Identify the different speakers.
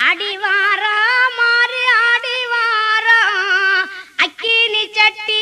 Speaker 1: அடிவாரா மாறு அடிவாரா? அக்கினி சட்டி